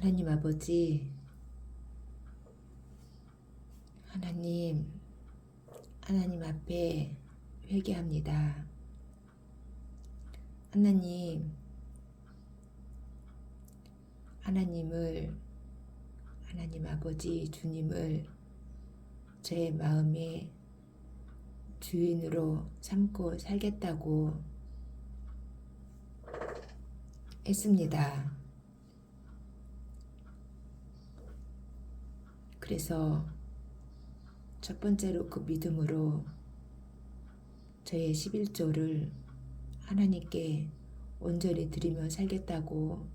하나님 아버지, 하나님, 하나님 앞에 회개합니다. 하나님, 하나님을, 하나님 아버지, 주님을 제 마음의 주인으로 삼고 살겠다고 했습니다. 그래서 첫 번째로 그 믿음으로 저의 11조를 하나님께 온전히 드리며 살겠다고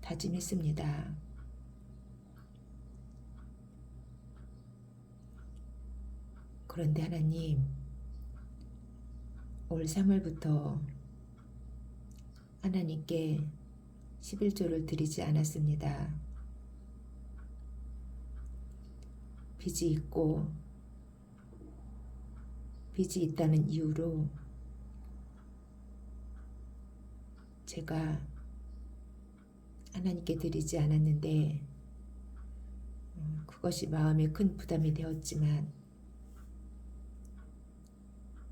다짐했습니다. 그런데 하나님, 올 3월부터 하나님께 11조를 드리지 않았습니다. 빚이 있고 빚이 있다는 이유로 제가 하나님께 드리지 않았는데 음, 그것이 마음에 큰 부담이 되었지만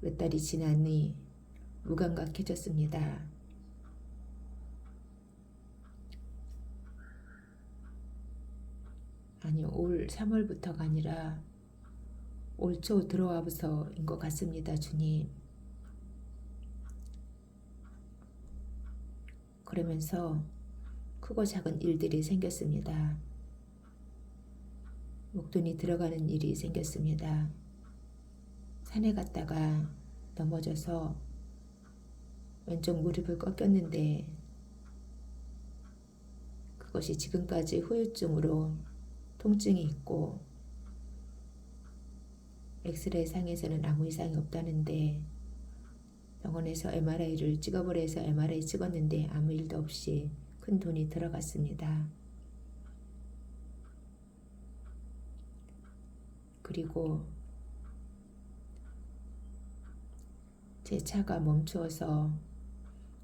몇 달이 지나니 무감각해졌습니다. 아니 올 3월부터가 아니라 올 초 들어와서인 것 같습니다, 주님. 그러면서 크고 작은 일들이 생겼습니다. 목돈이 들어가는 일이 생겼습니다. 산에 갔다가 넘어져서 왼쪽 무릎을 꺾였는데 그것이 지금까지 후유증으로 통증이 있고 엑스레이 상에서는 아무 이상이 없다는데 병원에서 MRI를 찍어보려 해서 MRI 찍었는데 아무 일도 없이 큰 돈이 들어갔습니다. 그리고 제 차가 멈추어서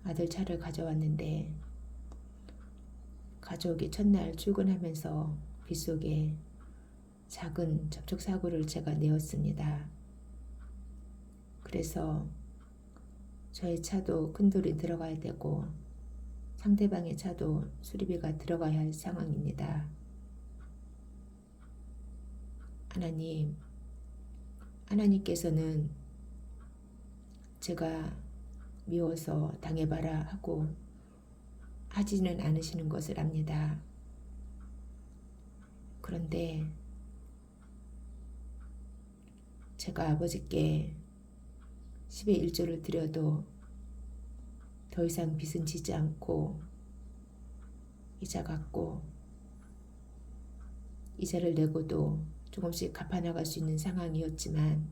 아들 차를 가져왔는데 가족이 첫날 출근하면서 빗속에 작은 접촉사고를 제가 내었습니다. 그래서 저의 차도 큰 돌이 들어가야 되고 상대방의 차도 수리비가 들어가야 할 상황입니다. 하나님, 하나님께서는 제가 미워서 당해봐라 하고 하지는 않으시는 것을 압니다. 그런데 제가 아버지께 10의 1조를 드려도 더 이상 빚은 지지 않고 이자 갚고 이자를 내고도 조금씩 갚아나갈 수 있는 상황이었지만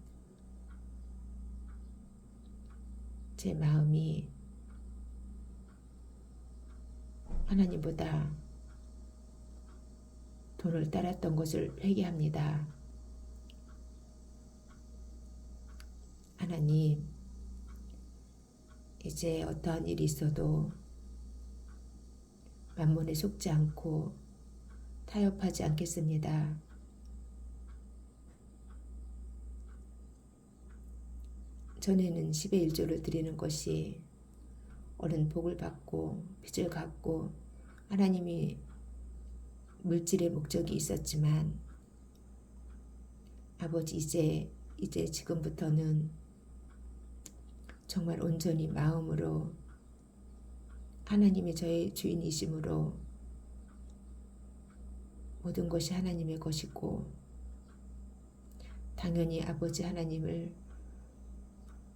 제 마음이 하나님보다 돈을 따랐던 것을 회개합니다. 하나님, 이제 어떠한 일이 있어도 만문에 속지 않고 타협하지 않겠습니다. 전에는 10의 1조를 드리는 것이 옳은 복을 받고 빚을 갚고 하나님이 물질의 목적이 있었지만 아버지 이제 이제 지금부터는 정말 온전히 마음으로 하나님이 저의 주인이심으로 모든 것이 하나님의 것이고 당연히 아버지 하나님을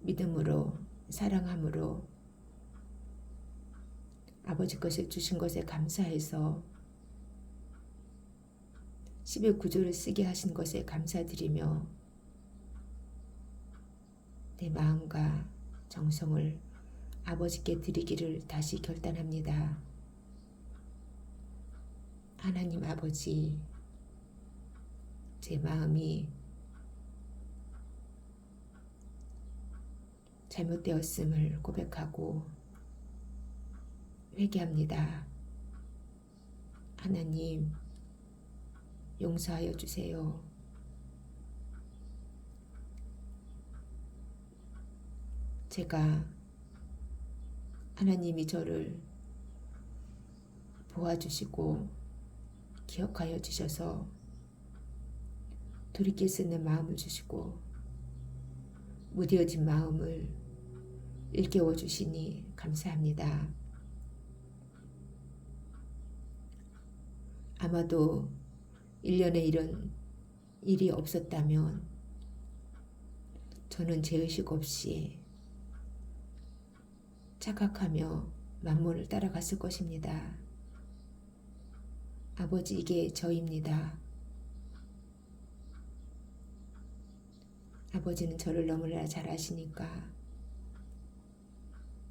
믿음으로 사랑함으로 아버지 것을 주신 것에 감사해서 10의 구조를 쓰게 하신 것에 감사드리며 내 마음과 정성을 아버지께 드리기를 다시 결단합니다. 하나님 아버지, 제 마음이 잘못되었음을 고백하고 회개합니다. 하나님 용서하여 주세요. 제가 하나님이 저를 도와주시고 기억하여 주셔서 돌이킬 수 있는 마음을 주시고 무뎌진 마음을 일깨워 주시니 감사합니다. 아마도 1년에 이런 일이 없었다면 저는 죄의식 없이 착각하며 만몬을 따라갔을 것입니다. 아버지 이게 저입니다. 아버지는 저를 너무나 잘 아시니까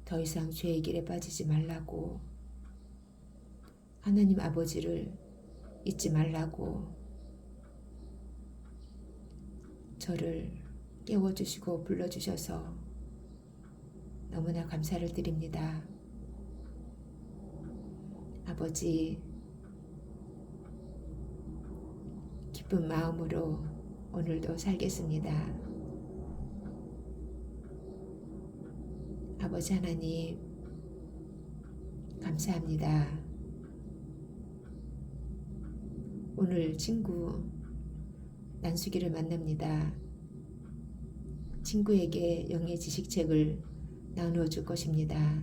더 이상 죄의 길에 빠지지 말라고 하나님 아버지를 잊지 말라고 저를 깨워주시고 불러주셔서 너무나 감사를 드립니다. 아버지, 기쁜 마음으로 오늘도 살겠습니다. 아버지 하나님, 감사합니다. 오늘 친구 난수기를 만납니다. 친구에게 영의 지식책을 나누어 줄 것입니다.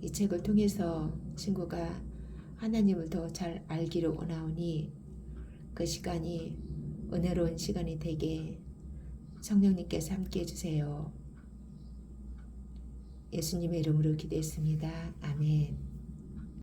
이 책을 통해서 친구가 하나님을 더 잘 알기를 원하오니 그 시간이 은혜로운 시간이 되게 성령님께서 함께 해주세요. 예수님의 이름으로 기도했습니다. 아멘.